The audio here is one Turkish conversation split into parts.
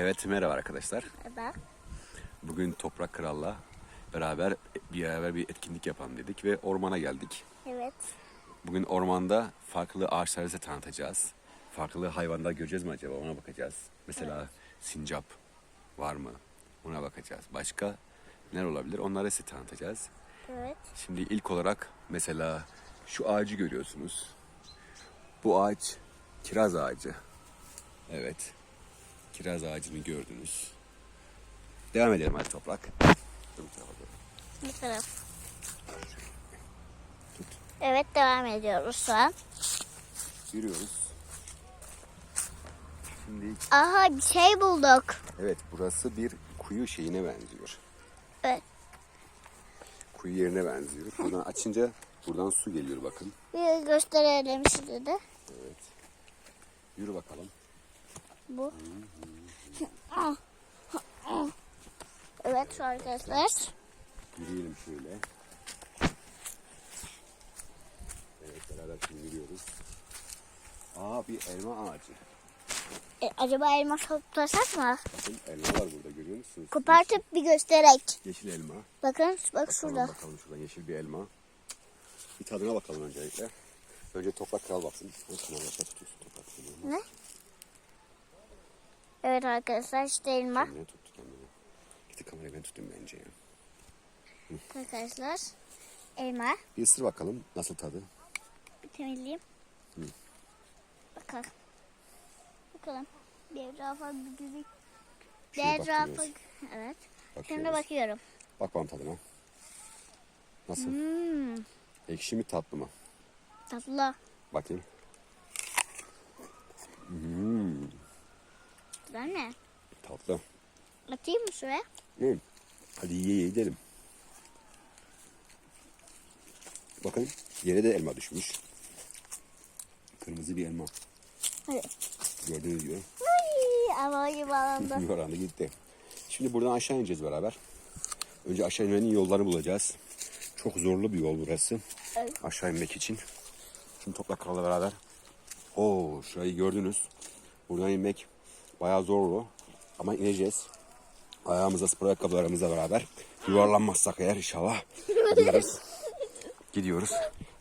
Evet merhaba arkadaşlar. Bak. Bugün Toprak Kral'la beraber bir beraber bir etkinlik yapalım dedik ve ormana geldik. Evet. Bugün ormanda farklı ağaçları size tanıtacağız. Farklı hayvanlar göreceğiz mi acaba ona bakacağız. Mesela sincap var mı ona bakacağız. Başka neler olabilir onları size tanıtacağız. Evet. Şimdi ilk olarak mesela şu ağacı görüyorsunuz. Bu ağaç kiraz ağacı. Evet. Kiraz ağacını gördünüz. Devam edelim hadi toprak. Bu taraf. Evet devam ediyoruz şu an. Yürüyoruz. Şimdi Aha bir şey bulduk. evet burası bir kuyu şeyine benziyor. Evet. Kuyu yerine benziyor. Buradan açınca buradan su geliyor bakın. Bir gösterelim size de. Evet. Yürü bakalım. Bu. Evet arkadaşlar. Yürüyelim şöyle. Evet beraber şimdi yürüyoruz. Aa bir elma ağacı. E, acaba elma toplasak mı? Bakın elma var burada görüyor musunuz? Kopartıp bir gösterek. Yeşil elma. Bakın bak Bakalım şurada. bakalım şuradan yeşil bir elma. Bir tadına bakalım öncelikle. Önce toprak kral baksın. Ne? Evet arkadaşlar işte elma. Kendine tuttu kendine. Gitti kamerayı ben tutayım bence ya. Arkadaşlar elma. Bir ısır bakalım nasıl tadı. Bir temizleyeyim. Bakalım. Bakalım. Bir etrafa bir gibi. Bir Şöyle etrafa. bakıyoruz. Evet. Şimdi Bakıyoruz. bakıyorum. Bak bakalım tadına. Nasıl? Hmm, Ekşi mi tatlı mı? tatlı. Bakayım. Hmm, Güzel mi? tatlı. Atayım mı şuraya? Hı. Hadi ye ye gidelim. Bakın yere de elma düşmüş. Kırmızı bir elma. Hadi. Gördüğünüz gibi. Ay, ama gibi alanda. Yorandı gitti. Şimdi buradan aşağı ineceğiz beraber. Önce aşağı inmenin yollarını bulacağız. Çok zorlu bir yol burası. Evet. Aşağı inmek için. Şimdi Toprak Kral'la beraber. Oo şurayı gördünüz. Buradan inmek bayağı zorlu. Ama ineceğiz. Ayağımıza spor ayakkabılarımızla beraber. Yuvarlanmazsak eğer inşallah. Gidiyoruz. Gidiyoruz.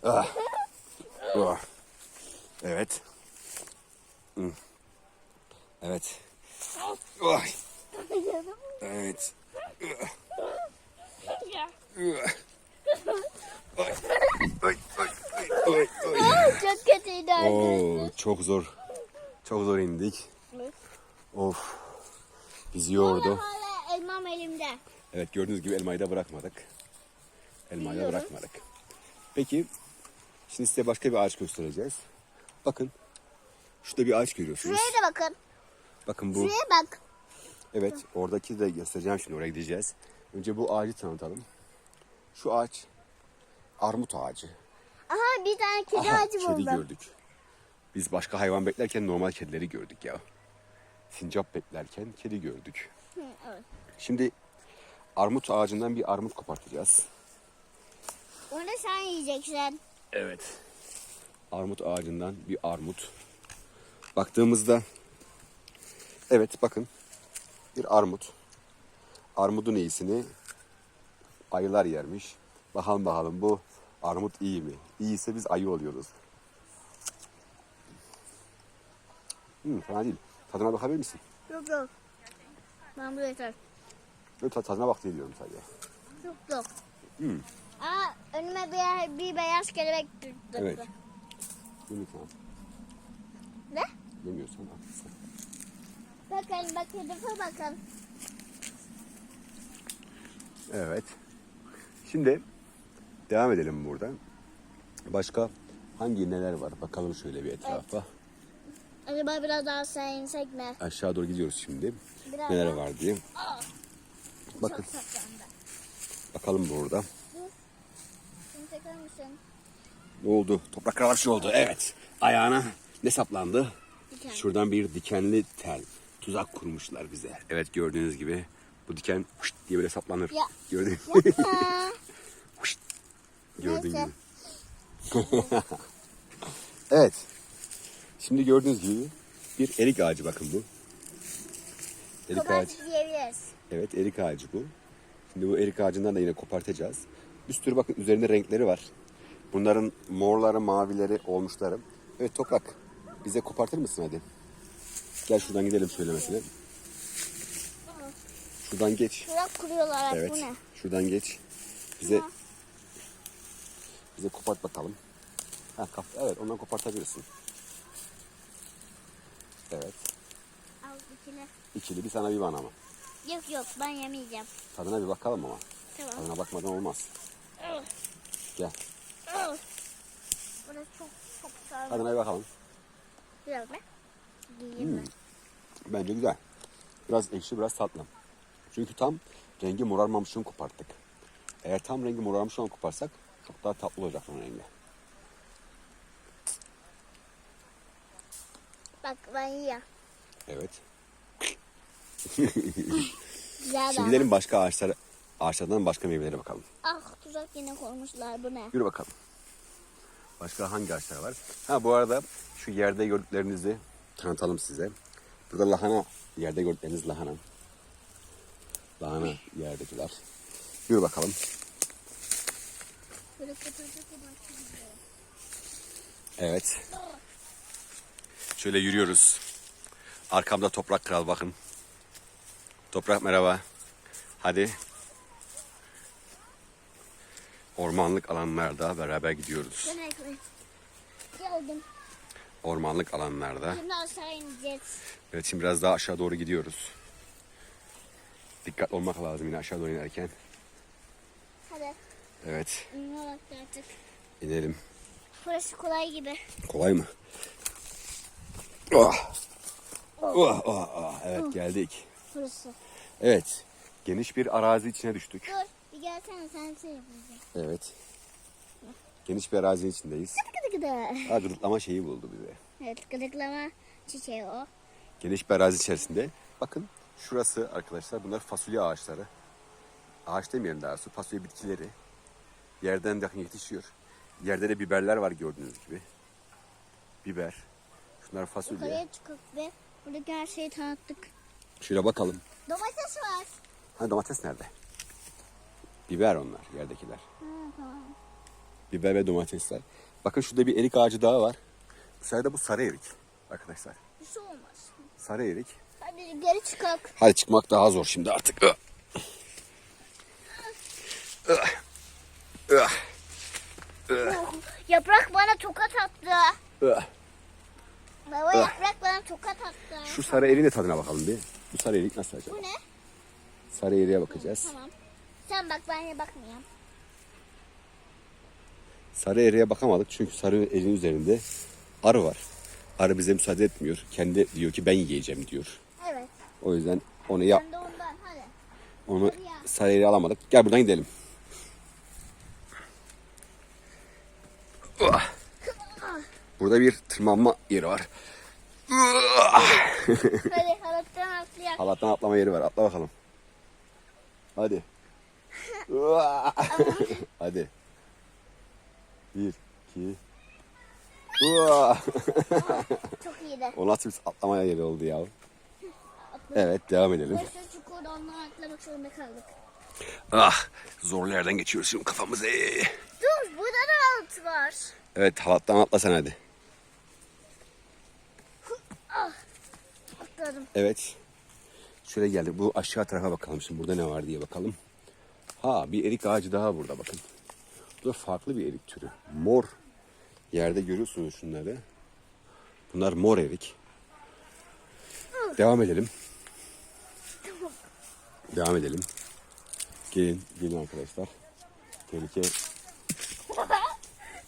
Ah. Ah. Evet. Evet. Ay. Evet. Ay. Çok kötüydü Oo, arkadaşlar. çok zor. Çok zor indik. Of. Bizi yordu. Hala elmam elimde. Evet gördüğünüz gibi elmayı da bırakmadık. Elmayı da bırakmadık. Peki şimdi size başka bir ağaç göstereceğiz. Bakın. Şurada bir ağaç görüyorsunuz. Şuraya da bakın. Bakın bu. Şuraya bak. Evet oradaki de göstereceğim şimdi oraya gideceğiz. Önce bu ağacı tanıtalım. Şu ağaç armut ağacı. Aha bir tane kedi Aha, ağacı kedi buldum. gördük. Biz başka hayvan beklerken normal kedileri gördük ya. Sincap beklerken kedi gördük. Hı, evet. Şimdi armut ağacından bir armut kopartacağız. Onu sen yiyeceksin. Evet. Armut ağacından bir armut. Baktığımızda evet bakın bir armut. Armudun iyisini ayılar yermiş. Bakalım bakalım bu armut iyi mi? İyiyse biz ayı oluyoruz. Hmm, fena değil. Tadına bakabilir misin? Yok yok. Ben bu yeter. Yok ta- tadına bak diye diyorum sadece. Yok yok. Hmm. Aa önüme bir, bir beyaz kelebek düştü. Evet. Yemiyorsan. Ne? Yemiyorsan al. Bakın bakın hedefe bakın. Evet. Şimdi devam edelim buradan. Başka hangi neler var? Bakalım şöyle bir etrafa. Acaba biraz daha aşağı insek mi? Aşağı doğru gidiyoruz şimdi. Biraz Neler daha. var diye. Bakın Çok saklandı. bakalım burada. Misin? Ne oldu? Toprak kralı şey oldu. Evet. Ayağına ne saplandı? Diken. Şuradan bir dikenli tel. Tuzak kurmuşlar bize. Evet gördüğünüz gibi bu diken huşt diye böyle saplanır. Ya. Gördün Ha, Huşt. Neyse. gibi. evet. Şimdi gördüğünüz gibi bir erik ağacı bakın bu. Erik ağacı. Evet erik ağacı bu. Şimdi bu erik ağacından da yine kopartacağız. Bir sürü bakın üzerinde renkleri var. Bunların morları, mavileri, olmuşları. Evet Toprak bize kopartır mısın hadi? Gel şuradan gidelim söylemesine. Şuradan geç. Şurada kuruyorlar. Evet. Bu ne? Şuradan geç. Bize bize kopart bakalım. Ha, evet ondan kopartabilirsin. Evet. Al içine. İkili bir sana bir bana ama. Yok yok ben yemeyeceğim. Tadına bir bakalım ama. Tamam. Tadına bakmadan olmaz. Gel. Burası çok çok sarı. Tadına bir bakalım. Be. Yiyeyim ben. Bence güzel. Biraz ekşi biraz tatlı. Çünkü tam rengi morarmamış için koparttık. Eğer tam rengi morarmış olan koparsak çok daha tatlı olacak onun rengi. Bak ben yiyeyim. Evet. Güzel Şimdi gidelim başka ağaçlara, ağaçlardan başka meyvelere bakalım. Ah tuzak yine koymuşlar bu ne? Yürü bakalım. Başka hangi ağaçlar var? Ha bu arada şu yerde gördüklerinizi tanıtalım size. Burada lahana, yerde gördükleriniz lahana. Lahana yerdekiler. Yürü bakalım. Evet. Şöyle yürüyoruz. Arkamda Toprak Kral bakın. Toprak merhaba. Hadi. Ormanlık alanlarda beraber gidiyoruz. Geldim. Ormanlık alanlarda. Şimdi aşağı ineceğiz. Evet şimdi biraz daha aşağı doğru gidiyoruz. Dikkatli olmak lazım yine aşağı doğru inerken. Hadi. Evet vakti artık. inelim. Burası kolay gibi. Kolay mı? Oh. Oh, oh, oh. Evet geldik. Burası. Evet geniş bir arazi içine düştük. Dur bir gelsene sen şey yapacaksın. Evet. Geniş bir arazinin içindeyiz. Gıdı gıdı. Ha, gıdıklama şeyi buldu bize. Evet gıdıklama çiçeği o. Geniş bir arazi içerisinde. Bakın şurası arkadaşlar bunlar fasulye ağaçları. Ağaç demeyelim daha doğrusu fasulye bitkileri. Yerden yakın yetişiyor. Yerde de biberler var gördüğünüz gibi. Biber. Şunlar fasulye. Yukarıya çıkıp ve buradaki her şeyi tanıttık. Şöyle bakalım. Domates var. Ha domates nerede? Biber onlar yerdekiler. Ha, tamam. Biber ve domatesler. Bakın şurada bir erik ağacı daha var. De bu sarı erik arkadaşlar. Bir şey olmaz. Sarı erik. Hadi geri çıkak. Hadi çıkmak daha zor şimdi artık. Ih. Ih. Ih. Yaprak bana tokat attı. Baba yaprak bana tokat attı. Şu sarı eriğin de tadına bakalım bir. Bu sarı erik nasıl acaba? Bu ne? Sarı eriğe bakacağız. Tamam. Sen bak ben de bakmayayım. Sarı eriğe bakamadık çünkü sarı eriğin üzerinde arı var. Arı bize müsaade etmiyor. Kendi diyor ki ben yiyeceğim diyor. Evet. O yüzden onu yap. Ben de ondan hadi. Onu sarı eriği alamadık. Gel buradan gidelim. Ah. Burada bir tırmanma yeri var. Hadi halattan atlayak. Halattan atlama yeri var. Atla bakalım. Hadi. Hadi. Bir, iki. Çok iyiydi. o nasıl bir atlama yeri oldu ya. Evet devam edelim. Burası çukurda ondan atlamak zorunda kaldık. Ah zorlu yerden geçiyoruz şimdi kafamızı. Dur burada da alt var. Evet halattan atla sen hadi. Atladım. Evet. Şöyle geldik. Bu aşağı tarafa bakalım şimdi. Burada ne var diye bakalım. Ha bir erik ağacı daha burada bakın. Bu da farklı bir erik türü. Mor. Yerde görüyorsunuz şunları. Bunlar mor erik. Devam edelim. Devam edelim. Gelin, gelin arkadaşlar. Tehlike.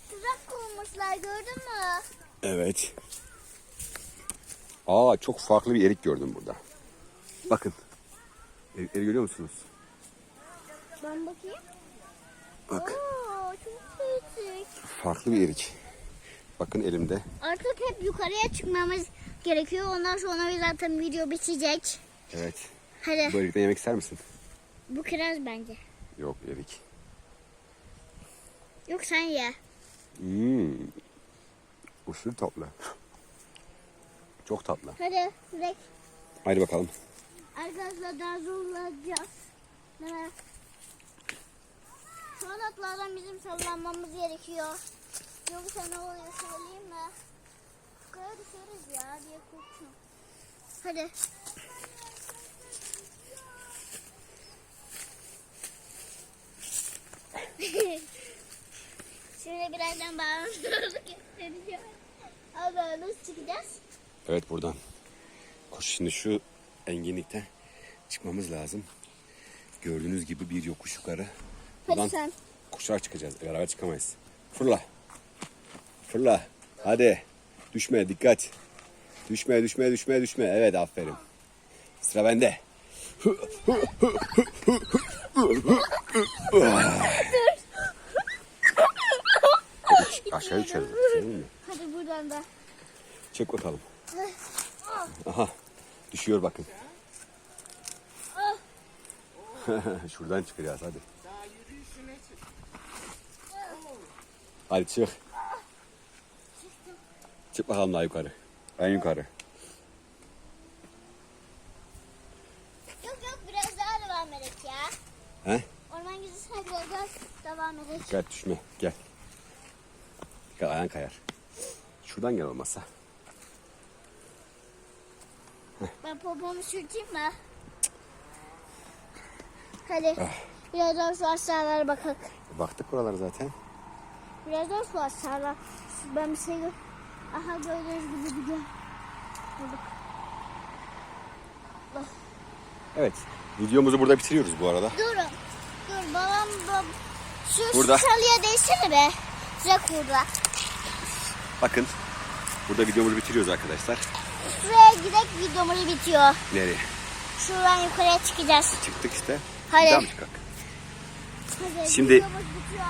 Tuzak kurmuşlar gördün mü? Evet. Aa çok farklı bir erik gördüm burada. Bakın. Erikleri görüyor musunuz? Ben bakayım. Bak. Oo çok büyük. Farklı bir erik. Bakın elimde. Artık hep yukarıya çıkmamız gerekiyor. Ondan sonra zaten video bitecek. Evet. Hadi. Bu erikten yemek ister misin? Bu kiraz bence. Yok erik. Yok sen ye. Hmm. Usul tatlı. Çok tatlı. Hadi direkt Haydi bakalım. arka Sonra daha zorlayacağız. Değil mi? Şu atlardan bizim sallanmamız gerekiyor. Yoksa ne oluyor söyleyeyim mi? Kaya düşeriz ya diye korkuyorum. Hadi. Şöyle birazdan bağımsızlık göstereceğim. Abi nasıl çıkacağız? Evet buradan. Koş şimdi şu enginlikten çıkmamız lazım. Gördüğünüz gibi bir yokuş yukarı. Buradan sen. koşarak çıkacağız. Beraber çıkamayız. Fırla. Fırla. Hadi. Düşme dikkat. Düşme düşme düşme düşme. Evet aferin. Sıra bende. Aşağı mi? Hadi buradan da. Çek bakalım. Aha. Düşüyor bakın. Şuradan çıkacağız hadi. Hadi çık. Çık bakalım daha yukarı. En yukarı. Yok yok biraz daha devam edek ya. He? Orman gezisine biraz daha devam edek. Dikkat düşme. Gel. Dikkat ayağın kayar. Şuradan gel olmazsa. Ben popomu sürteyim mi? Hadi. Biraz daha su aşağılara bakalım. Baktık buralara zaten. Biraz daha su aşağılara. Ben bir şey gör. Aha gördüğünüz gibi bir gel. Bulduk. Evet. Videomuzu burada bitiriyoruz bu arada. Durun. Dur babam bab şu Burada. salıya değsene be. Sıcak burada. Bakın. Burada videomuzu bitiriyoruz arkadaşlar. Şuraya gidek videomuz bitiyor. Nereye? Şuradan yukarıya çıkacağız. Çıktık işte. Hadi. Mı çıkak? Hadi, Şimdi- videomuz bitiyor.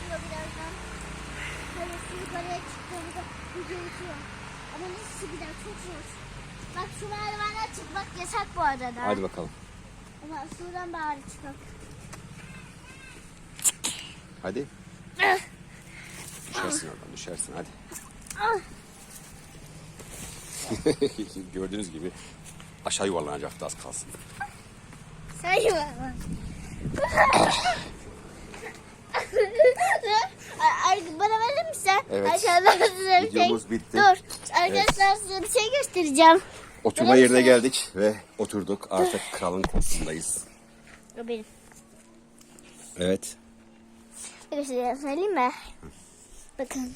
Bitiyor birazdan. Şu yukarıya çıktığımızda video bitiyor. Ama nasıl çıkacağız çok zor. Bak şu merdivenden çıkmak yasak bu arada. Hadi bakalım. Ama şuradan bari çıkalım. Hadi. Düşersin oradan düşersin hadi. Gördüğünüz gibi aşağı yuvarlanacaktı az kalsın. Sen yuvarlan. Bana verir misin? Evet. Arkadaşlar size bir şey... Videomuz bitti. Dur. Arkadaşlar size bir şey göstereceğim. Oturma Öyle yerine misin? geldik ve oturduk. Artık kralın koltuğundayız. O benim. Evet. Bir şey söyleyeyim mi? Bakın.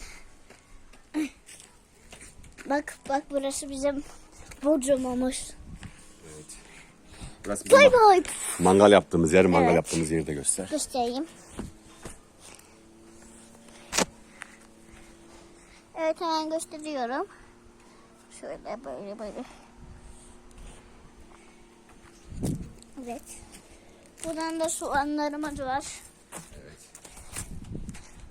Bak bak burası bizim bodrumumuz. Burası bizim Bay bay. mangal yaptığımız yer, mangal Evet. yaptığımız yeri de göster. Göstereyim. Evet hemen gösteriyorum. Şöyle böyle böyle. Evet. Buradan da soğanlarımız var.